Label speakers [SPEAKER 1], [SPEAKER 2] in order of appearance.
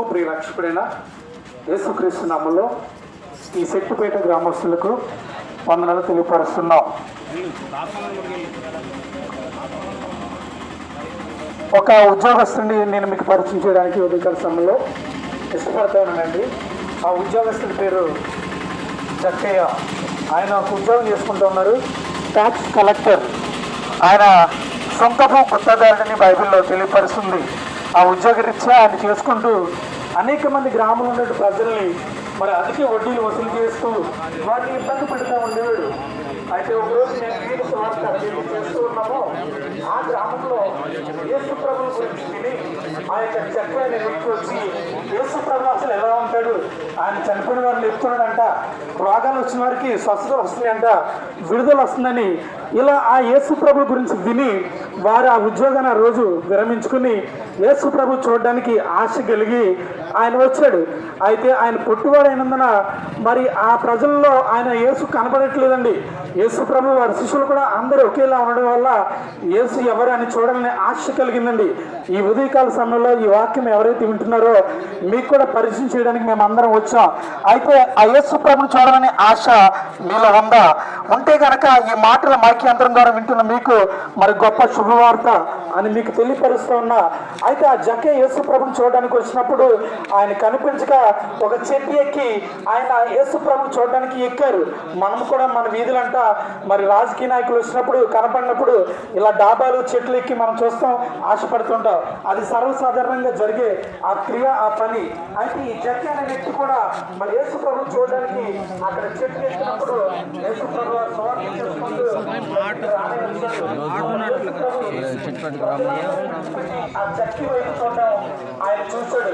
[SPEAKER 1] ప్రియ రక్షకుడైన యేసుక్రీస్తు నామంలో ఈ శక్తిపేట గ్రామస్తులకు వందనాలు తెలియపరుస్తున్నాం. ఒక ఉద్యోగస్తుని నేను మీకు పరిచయం చేయడానికి ఉదయకాల సమయంలో ఇష్టపడతానండి. ఆ ఉద్యోగస్తుడి పేరు జక్కయ్య. ఆయన ఒక ఉద్యోగం చేసుకుంటూ ఉన్నారు. ట్యాక్స్ కలెక్టర్ ఆయన సొంతపు గుత్తదారుడిని బైబిల్లో తెలియపరుస్తుంది. ఆ ఉద్యోగరీత్యా ఆయన చేసుకుంటూ అనేక మంది గ్రామంలో ఉన్న ప్రజల్ని మరి అధిక వడ్డీలు వసూలు చేస్తూ వాటిని ఇబ్బంది పెడుతూ ఉండేవాడు. అయితే ఒకరోజు నేను చేస్తూ ఉన్నాము. ఆ గ్రామంలో యేసు ప్రభు గురించి ఆ యొక్క చక్రాన్ని వచ్చి యేసు ప్రభు చనిపోయిన వారిని లేపుతున్నాడంట రోగాలు వచ్చిన వారికి స్వస్థతలు వస్తున్నాయంట. విడుదల వస్తుందని ఇలా ఆ యేసు ప్రభు గురించి విని వారు ఆ ఉద్యోగాన్ని ఆ రోజు విరమించుకుని యేసు ప్రభు చూడడానికి ఆశ కలిగి ఆయన వచ్చాడు అయితే ఆయన పొట్టువాడైనందున మరి ఆ ప్రజల్లో ఆయన యేసు కనబడట్లేదండి. యేసు ప్రభు వారి శిష్యులు కూడా అందరూ ఒకేలా ఉండడం వల్ల యేసు ఎవరు అని చూడాలని ఆశ కలిగిందండి. ఈ ఉదయకాల సమయంలో ఈ వాక్యం ఎవరైతే వింటున్నారో మీకు కూడా పరిచయం చేయడానికి మేము అందరం వచ్చాం. అయితే ఆ యేసు ప్రభుని చూడాలనే ఆశ మీలో ఉందా? ఉంటే కనుక ఈ మాటల యంత్రం ద్వారా వింటున్న మీకు మరి గొప్ప శుభవార్త అని మీకు తెలియపరుస్తూ ఉన్నా. అయితే ఆ జకే యేసు ప్రభుని చూడడానికి వచ్చినప్పుడు ఆయన కనిపించక ఒక చెట్టు ఎక్కి ఆయన యేసు ప్రభుని చూడడానికి ఎక్కారు. మనం కూడా మన వీధులంట మరి రాజకీయ నాయకులు వచ్చినప్పుడు కనపడినప్పుడు ఇలా డాబాలు చెట్లు ఎక్కి మనం చూస్తాం ఆశపడుతుంటాం. అది సర్వసాధారణంగా జరిగే ఆ క్రియ ఆ పని. అయితే ఈ జక్కి అనే వ్యక్తి కూడా మరి యేసు ప్రభు చూడడానికి అక్కడ చెట్లు ఎక్కినప్పుడు యేసు ప్రభు స్వాగతం చేసుకుంటూ ఆ జక్కి వైపు చూడడం ఆయన చూశాడు